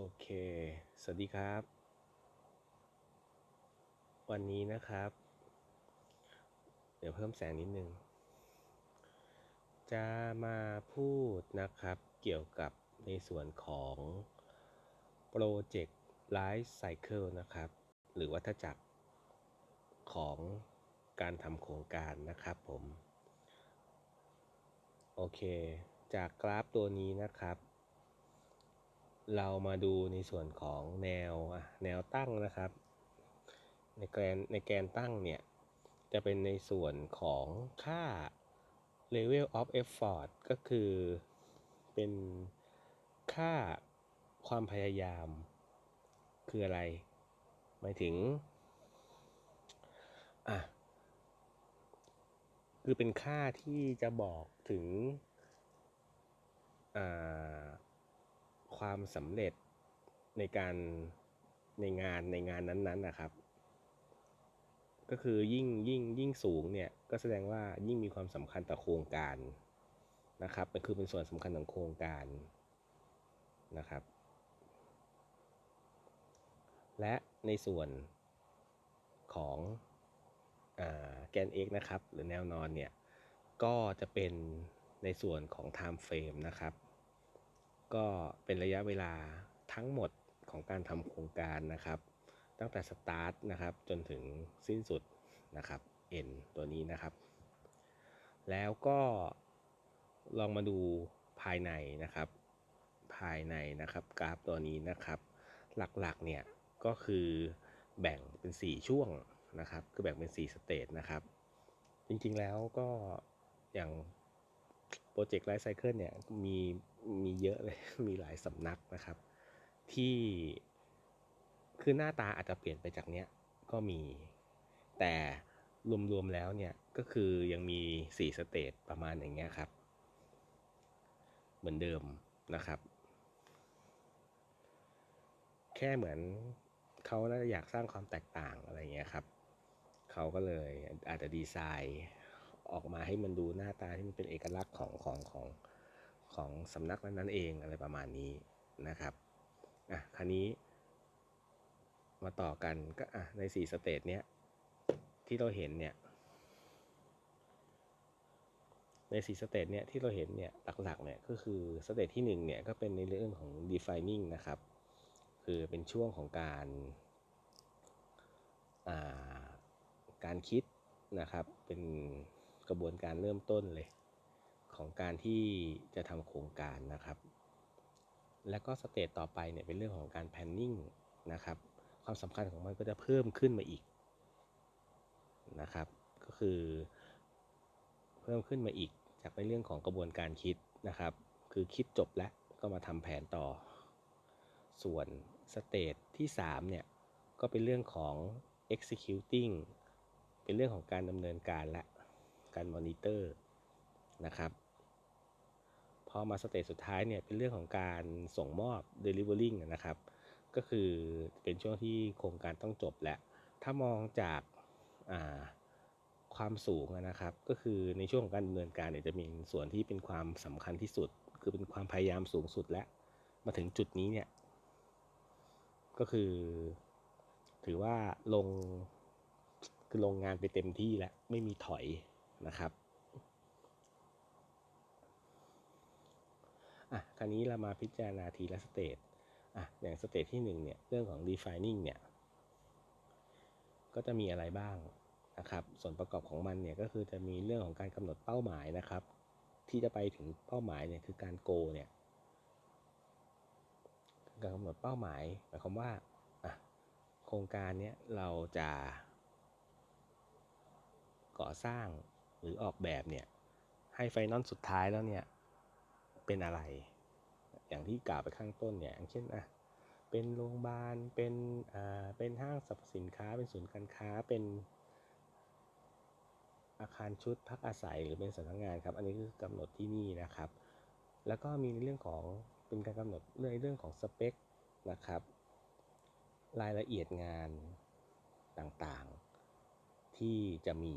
โอเค สวัสดีครับ วันนี้นะครับ เดี๋ยวเพิ่มแสงนิดนึง จะมาพูดนะครับ เกี่ยวกับในส่วนของโปรเจกต์ Life Cycle นะครับ หรือวัฏจักรของการทำโครงการนะครับผม โอเค จากกราฟตัวนี้นะครับ เรามาดูในส่วนของแนวแนวตั้งนะครับ ในแกนในแกนตั้งเนี่ยจะเป็นในส่วนของค่า level of effort ก็คือเป็นค่าความพยายามคืออะไร หมายถึง อะ คือเป็นค่าที่จะบอกถึง อ่า ความสำเร็จในการในงานในงานนั้นๆนะครับ ก็คือยิ่งยิ่งยิ่งสูงเนี่ยก็แสดงว่ายิ่งมีความสำคัญต่อโครงการนะครับมันคือเป็นส่วนสำคัญของโครงการนะครับ และในส่วนของแกน x นะครับ หรือแนวนอนเนี่ย ก็จะเป็นในส่วนของ time frame นะครับ ก็เป็นระยะเวลาทั้งหมดของการทำโครงการนะครับ ตั้งแต่สตาร์ทนะครับจนถึงสิ้นสุดนะครับ n ตัวนี้นะครับ แล้วก็ลองมาดูภายในนะครับ ภายในนะครับกราฟตัวนี้นะครับ หลักๆเนี่ยก็คือแบ่งเป็น 4 ช่วงนะครับ คือแบ่งเป็น 4 สเตจนะครับ จริงๆแล้วก็อย่าง รเจกต์ไลฟ์ไซเคิลเนี่ยมีมีเยอะเลย มีหลายสำนักนะครับ ที่คือหน้าตาอาจจะเปลี่ยนไปจากเนี้ยก็มี แต่รวมๆแล้วเนี่ยก็คือยังมี 4 สเตจประมาณอย่างเงี้ยครับ เหมือนเดิมนะครับ แค่เหมือนเขาน่าจะอยากสร้างความแตกต่างอะไรเงี้ยครับ เขาก็เลยอาจจะดีไซน์ ออกมาให้มันดูหน้าตาที่มันเป็นเอกลักษณ์ของของของของสำนักนั้นๆเองอะไรประมาณนี้นะครับอะคราวนี้ มาต่อกันก็อะใน4สเตจเนี้ยที่เราเห็นเนี่ยใน4สเตจเนี้ยที่เราเห็นเนี่ยหลักๆเนี่ยก็คือสเตจที่1เนี่ยก็เป็นในเรื่องของ defining นะครับ คือเป็นช่วงของการาการคิดนะครับเป็น กระบวนการเริ่มต้นเลย ของการที่จะทำโครงการนะครับ แล้วก็สเตจต่อไปเนี่ยเป็นเรื่องของการ planning นะครับ ความสำคัญของมันก็จะเพิ่มขึ้นมาอีกนะครับ ก็คือเพิ่มขึ้นมาอีกจากในเรื่องของกระบวนการคิดนะครับ คือคิดจบแล้วก็มาทำแผนต่อ ส่วนสเตจที่3เนี่ยก็เป็นเรื่องของ executing เป็นเรื่องของการดำเนินการและ การมอนิเตอร์นะครับพอมาสเตจสุดท้ายเนี่ยเป็นเรื่องของการส่งมอบ delivering นะครับ ก็คือเป็นช่วงที่โครงการต้องจบแล้ว ถ้ามองจากความสูงนะครับ ก็คือในช่วงของการดำเนินการเนี่ยจะมีส่วนที่เป็นความสำคัญที่สุด คือเป็นความพยายามสูงสุดแล้วมาถึงจุดนี้เนี่ย ก็คือ ถือว่าลงคือลงงานไปเต็มที่แล้ว ไม่มีถอย นะครับอะคราวนี้เรามาพิจารณาทีละสเตจอะอย่างสเตจที่1เนี่ยเรื่องของ defining เนี่ยก็จะมีอะไรบ้างนะครับ ส่วนประกอบของมันเนี่ยก็คือจะมีเรื่องของการกำหนดเป้าหมายนะครับ ที่จะไปถึงเป้าหมายเนี่ยคือการโกเนี่ยการกำหนดเป้าหมายหมายความว่าอะโครงการเนี้ยเราจะก่อสร้าง หรือออกแบบเนี่ยให้ไฟนอลสุดท้ายแล้วเนี่ยเป็นอะไร อย่างที่กล่าวไปข้างต้นเนี่ยเช่นอะเป็นโรงพยาบาลเป็นอ่าเป็นห้างสรรพสินค้า เป็นศูนย์การค้าเป็นอาคารชุดพักอาศัยหรือเป็นสำนักงานครับ อันนี้คือกำหนดที่นี่นะครับ แล้วก็มีในเรื่องของเป็นการกำหนดเรื่องเรื่องของสเปคนะครับ รายละเอียดงานต่างๆที่จะมี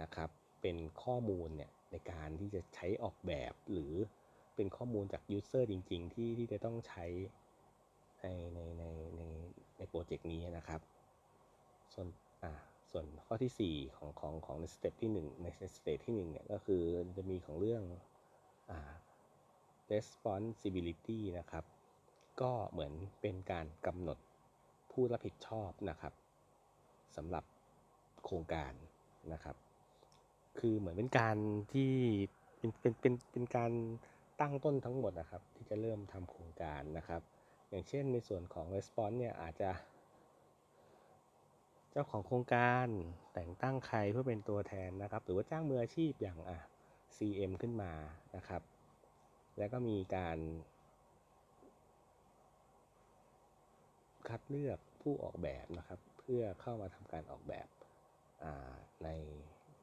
นะครับเป็นข้อมูลเนี่ยในการที่จะใช้ออกแบบหรือเป็นข้อมูลจากยูเซอร์จริง ๆ ที่ที่จะต้องใช้ในในในในในโปรเจกต์นี้นะครับ ส่วนอ่าส่วนข้อที่ 4 ของของของในสเต็ปที่ 1 ในสเตจที่1เนี่ยก็คือจะมีของเรื่องอ่า responsibility นะครับ ก็เหมือนเป็นการกำหนดผู้รับผิดชอบนะครับสำหรับโครงการนะครับ คือเหมือนเป็นการที่เป็นเป็นเป็นเป็นการตั้งต้นทั้งหมดนะครับ ที่จะเริ่มทำโครงการนะครับ อย่างเช่นในส่วนของ response เนี่ยอาจจะ เจ้าของโครงการแต่งตั้งใครเพื่อเป็นตัวแทนนะครับ หรือว่าจ้างมืออาชีพอย่างอะ CM ขึ้นมานะครับ แล้วก็มีการ คัดเลือกผู้ออกแบบนะครับ เพื่อเข้ามาทำการออกแบบใน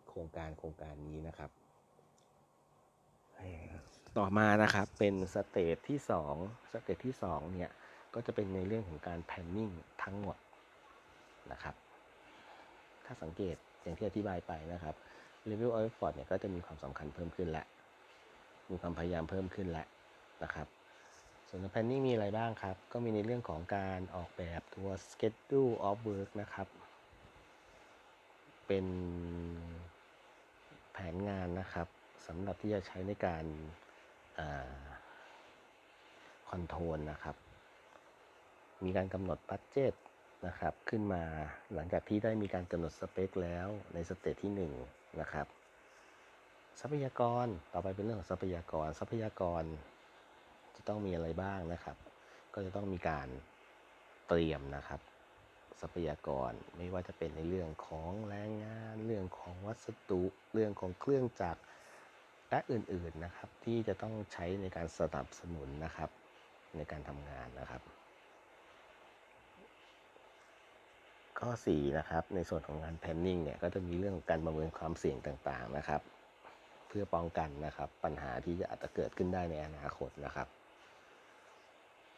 โครงการโครงการนี้นะครับ ต่อมานะครับเป็นสเตจที่2สเตจที่2เนี่ยก็จะเป็นในเรื่องของการ planning ทั้งหมดนะครับ ถ้าสังเกตอย่างที่อธิบายไปนะครับ level of effort เนี่ยก็จะมีความสำคัญเพิ่มขึ้นและ มีความพยายามเพิ่มขึ้นและนะครับ ส่วนใน planning มีอะไรบ้างครับ ก็มีในเรื่องของการออกแบบตัว schedule of work นะครับ เป็น นงานนะครับสำหรับที่จะใช้ในการคอนโทรลนะครับ มีการกำหนดบัตเจตนะครับ ขึ้นมาหลังจากที่ได้มีการกำหนดสเปคแล้วในสเตจที่1นะครับ ทรัพยากรต่อไปเป็นเรื่องของทรัพยากรทรัพยากรจะต้องมีอะไรบ้างนะครับ ก็จะต้องมีการเตรียมนะครับ ทรัพยากร ไม่ว่าจะเป็นในเรื่องของแรงงาน เรื่องของวัสดุเรื่องของเครื่องจักรและอื่นๆนะครับที่จะต้องใช้ในการสนับสนุนนะครับในการทำงานนะครับ ข้อ4นะครับในส่วนของงาน planning เนี่ยก็จะมีเรื่องการประเมินความเสี่ยงต่างๆนะครับ เพื่อป้องกันนะครับปัญหาที่จะอาจจะเกิดขึ้นได้ในอนาคตนะครับ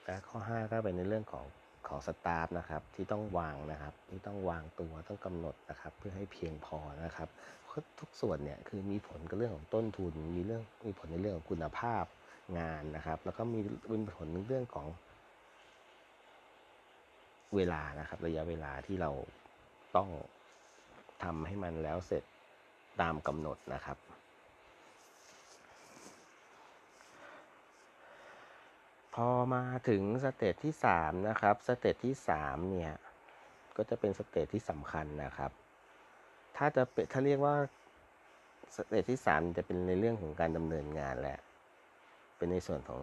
และข้อ 5 ก็เป็นในเรื่องของ ของสตาฟนะครับที่ต้องวางนะครับ ที่ต้องวางตัวต้องกำหนดนะครับ เพื่อให้เพียงพอนะครับทุกส่วนเนี่ยคือมีผลกับเรื่องของต้นทุน มีเรื่องมีผลในเรื่องของคุณภาพงานนะครับ แล้วก็มีมีผลในเรื่องของเวลานะครับ ระยะเวลาที่เราต้องทำให้มันแล้วเสร็จตามกำหนดนะครับ พอมาถึงสเตจที่3นะครับสเตจที่3เนี่ยก็จะเป็นสเตจที่สำคัญนะครับ ถ้าจะเป็นถ้าเรียกว่าสเตจที่3จะเป็นในเรื่องของการดำเนินงานแหละ เป็นในส่วนของ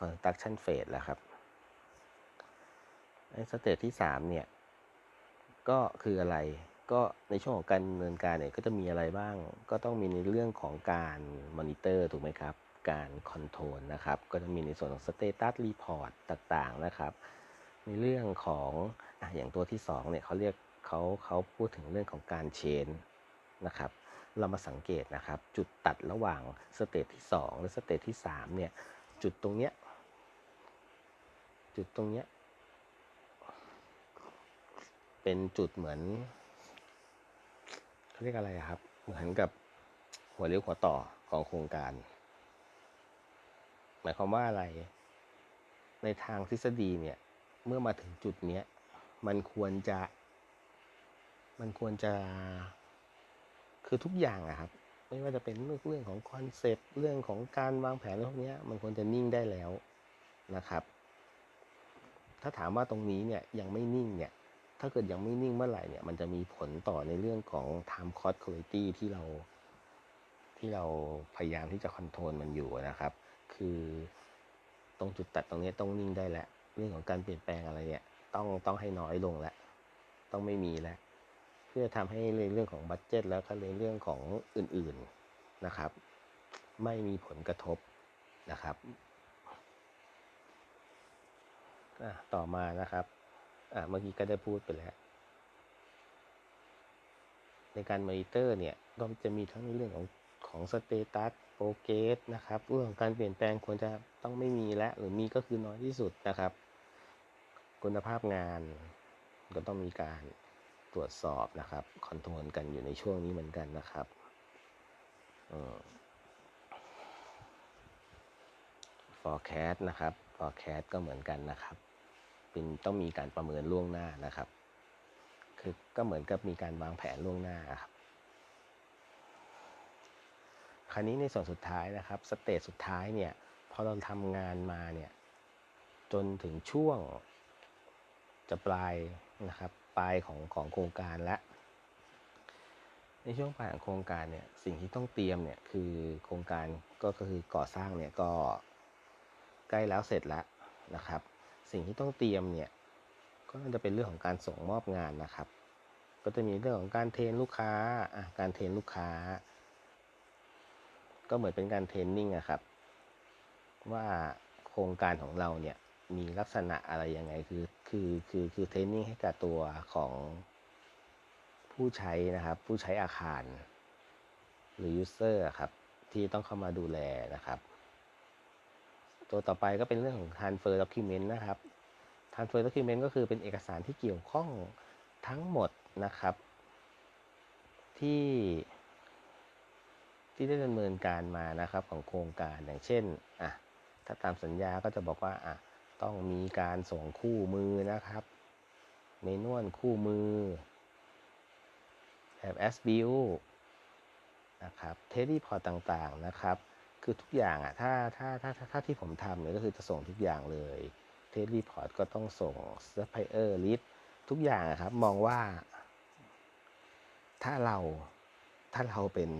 construction phase แล้วครับในสเตจที่3เนี่ยก็คืออะไรก็ในช่วงของการดำเนินการเนี่ยก็จะมีอะไรบ้าง ก็ต้องมีในเรื่องของการมอนิเตอร์ถูกไหมครับ การคอนโทรลนะครับ ก็จะมีในส่วนของสเตตัสรีพอร์ตต่างๆนะครับ ในเรื่องของออย่างตัวที่2เนี่ยเขาเรียกเขาเขาพูดถึงเรื่องของการเชนนะครับ เรามาสังเกตนะครับ จุดตัดระหว่างสเตจที่ 2 และสเตจที่3เนี่ยจุดตรงเนี้ยจุดตรงเนี้ยเป็นจุดเหมือนเขาเรียกอะไรครับ เหมือนกับหัวเลี้ยวหัวต่อของโครงการ มายความว่าอะไร ในทางทฤษฎีเนี่ย เมื่อมาถึงจุดเนี้ย มันควรจะ มันควรจะ คือทุกอย่างอะครับ ไม่ว่าจะเป็นเรื่องของคอนเซปต์ เรื่องของการวางแผนพวกนี้มันควรจะนิ่งได้แล้วนะครับ ถ้าถามว่าตรงนี้เนี่ยยังไม่นิ่งเนี่ย ถ้าเกิดยังไม่นิ่งเมื่อไหร่เนี่ย มันจะมีผลต่อในเรื่องของ time cost quality ที่เราที่เราพยายามที่จะคอนโทรลมันอยู่นะครับ คือ ตรงจุดตัดตรงนี้ต้องนิ่งได้แล้วเรื่องของการเปลี่ยนแปลงอะไรเนี่ย ต้องต้องให้น้อยลงแล้วต้องไม่มีแล้วเพื่อทำให้ในเรื่องของบัตเจ็ตแล้วก็ในเรื่องของอื่นๆนะครับ ไม่มีผลกระทบนะครับต่อมานะครับเมื่อกี้ก็ได้พูดไปแล้ว ในการมอนิเตอร์เนี่ยก็จะมีทั้งในเรื่องของของสเตตัส โปรเกสนะครับเรื่องของการเปลี่ยนแปลงควรจะต้องไม่มีและหรือมีก็คือน้อยที่สุดนะครับ คุณภาพงานก็ต้องมีการตรวจสอบนะครับคอนโทรลกันอยู่ในช่วงนี้เหมือนกันนะครับ forecast นะครับ forecast ก็เหมือนกันนะครับเป็นต้องมีการประเมินล่วงหน้านะครับ คือก็เหมือนกับมีการวางแผนล่วงหน้าครับ คราวนี้ในส่วนสุดท้ายนะครับสเตจสุดท้ายเนี่ยพอเราทำงานมาเนี่ยจนถึงช่วงจะปลายนะครับปลายของของโครงการและ ในช่วงปลายของโครงการเนี่ยสิ่งที่ต้องเตรียมเนี่ยคือโครงการก็คือก่อสร้างเนี่ยก็ใกล้แล้วเสร็จแล้วนะครับ สิ่งที่ต้องเตรียมเนี่ยก็น่าจะเป็นเรื่องของการส่งมอบงานนะครับ ก็จะมีเรื่องของการเทรนลูกค้าการเทรนลูกค้า ก็เหมือนเป็นการเทรนนิ่งอะครับ ว่าโครงการของเราเนี่ยมีลักษณะอะไรยังไงคือคือคือคือเทรนนิ่งให้กับตัวของผู้ใช้นะครับ ผู้ใช้อาคาร หรือ user อะครับ ที่ต้องเข้ามาดูแลนะครับ ตัวต่อไปก็เป็นเรื่องของ transfer document นะครับ transfer document ก็คือเป็นเอกสารที่เกี่ยวข้องทั้งหมดนะครับ ที่ ที่ได้ดำเนินการมานะครับของโครงการอย่างเช่นอะถ้าตามสัญญาก็จะบอกว่าอะต้องมีการส่งคู่มือนะครับเมนวลคู่มือแบบ s b u นะครับเทสรีพอร์ตต่างๆนะครับ คือทุกอย่างอะถ้าถ้าถ้าถ้าถ้าที่ผมทำเนี่ยก็คือจะส่งทุกอย่างเลยเทสรีพอร์ตก็ต้องส่ง supplier list ทุกอย่างอะครับมองว่า ถ้าเราถ้าเราเป็น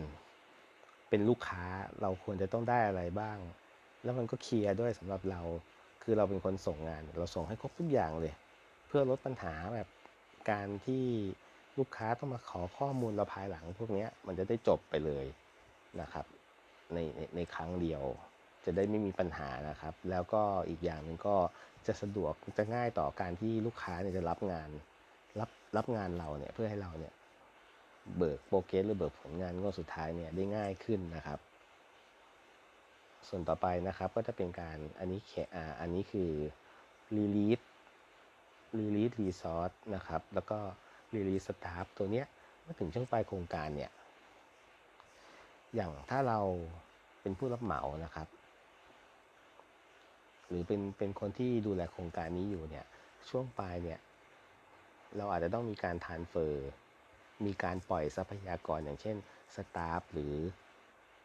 เป็นลูกค้าเราควรจะต้องได้อะไรบ้าง แล้วมันก็เคลียร์ด้วยสำหรับเรา คือเราเป็นคนส่งงาน เราส่งให้ครบทุกอย่างเลย เพื่อลดปัญหาแบบการที่ลูกค้าต้องมาขอข้อมูลเราภายหลังพวกนี้มันจะได้จบไปเลยนะครับในในในครั้งเดียว จะได้ไม่มีปัญหานะครับ แล้วก็อีกอย่างหนึ่งก็จะสะดวกจะง่ายต่อการที่ลูกค้าเนี่ยจะรับงาน รับรับงานเราเนี่ยเพื่อให้เราเนี่ย เบิกโปรเกรสหรือเบิกผลงานงวดสุดท้ายเนี่ยได้ง่ายขึ้นนะครับ ส่วนต่อไปนะครับก็จะเป็นการอันนี้แค่อ่าอันนี้คือ release release resource นะครับ แล้วก็ release staff ตัวเนี้ยเมื่อถึงช่วงปลายโครงการเนี่ย อย่างถ้าเราเป็นผู้รับเหมานะครับ หรือเป็นเป็นคนที่ดูแลโครงการนี้อยู่เนี่ยช่วงปลายเนี่ย เราอาจจะต้องมีการทานเฟอร์ มีการปล่อยทรัพยากรอย่างเช่นสตาฟหรือ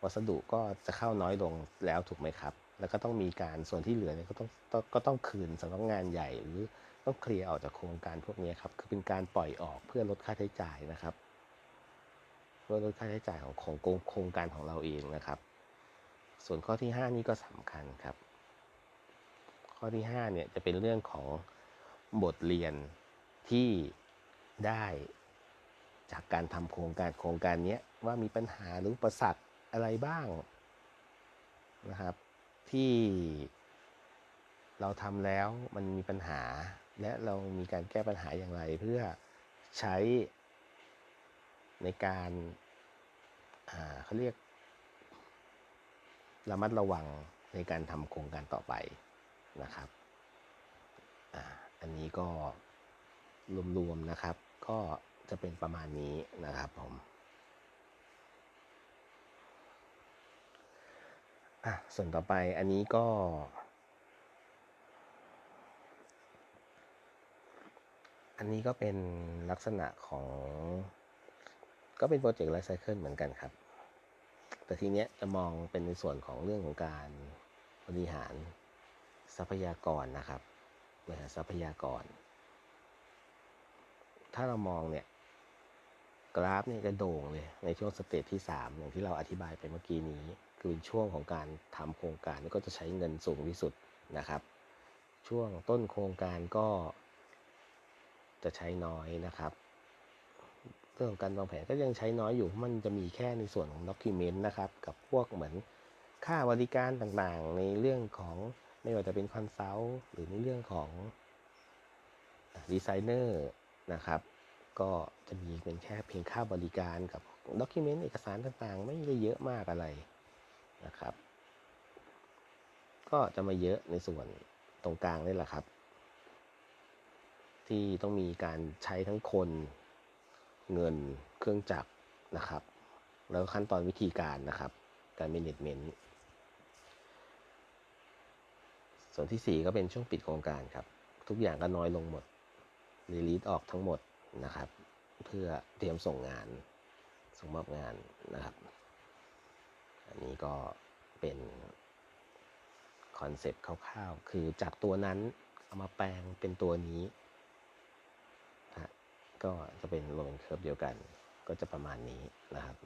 วัสดุก็จะเข้าน้อยลงแล้วถูกไหมครับ แล้วก็ต้องมีการส่วนที่เหลือเนี่ยก็ต้องก็ต้องคืนสำหรับงานใหญ่หรือต้องเคลียร์ออกจากโครงการพวกนี้ครับคือเป็นการปล่อยออกเพื่อลดค่าใช้จ่ายนะครับเพื่อลดค่าใช้จ่ายของของโครงการของเราเองนะครับ ส่วนข้อที่ 5 นี่ก็สำคัญครับ ข้อที่5เนี่ยจะเป็นเรื่องของบทเรียนที่ได้ จากการทำโครงการโครงการนี้ว่ามีปัญหาหรืออุปสรรคอะไรบ้างนะครับ ที่เราทำแล้วมันมีปัญหา และเรามีการแก้ปัญหาอย่างไรเพื่อใช้ในการเขาเรียกระมัดระวังในการทำโครงการต่อไปนะครับออันนี้ก็รวมๆนะครับก็ จะเป็นประมาณนี้นะครับผมอะส่วนต่อไปอันนี้ก็ อันนี้ก็เป็นลักษณะของ ก็เป็นโปรเจกต์ไลฟ์ไซเคิลเหมือนกันครับ แต่ทีเนี้ยจะมองเป็นในส่วนของเรื่องของการบริหารทรัพยากรนะครับบริหารทรัพยากร ถ้าเรามองเนี่ย กราฟเนี่ยจะโด่งเลยในช่วงสเตจที่ 3 อย่างที่เราอธิบายไปเมื่อกี้นี้ คือช่วงของการทำโครงการก็จะใช้เงินสูงที่สุดนะครับ ช่วงต้นโครงการก็ จะใช้น้อยนะครับ เรื่องของการวางแผนก็ยังใช้น้อยอยู่มันจะมีแค่ในส่วนของด็อกิเมนต์นะครับ กับพวกเหมือนค่าบริการต่างๆ ในเรื่องของไม่ว่าจะเป็นคอนซัลท์หรือในเรื่องของดีไซเนอร์นะครับ ก็จะมีเป็นแค่เพียงค่าบริการกับด็อกิเมนต์เอกสารต่างๆ ไม่ได้เยอะมากอะไรนะครับ ก็จะมาเยอะในส่วนตรงกลางนี่แหละครับ ที่ต้องมีการใช้ทั้งคนเงินเครื่องจักรนะครับ แล้วขั้นตอนวิธีการนะครับ การ management ส่วนที่ 4 ก็เป็นช่วงปิดโครงการครับ ทุกอย่างก็น้อยลงหมดรีลีสออกทั้งหมด นะครับ เพื่อเตรียมส่งงานส่งมอบงานนะครับ อันนี้ก็เป็นคอนเซปต์คร่าวๆ คือจากตัวนั้นเอามาแปลงเป็นตัวนี้นะฮะก็จะเป็นโรเลนเคอร์ฟเดียวกัน ก็จะประมาณนี้นะครับ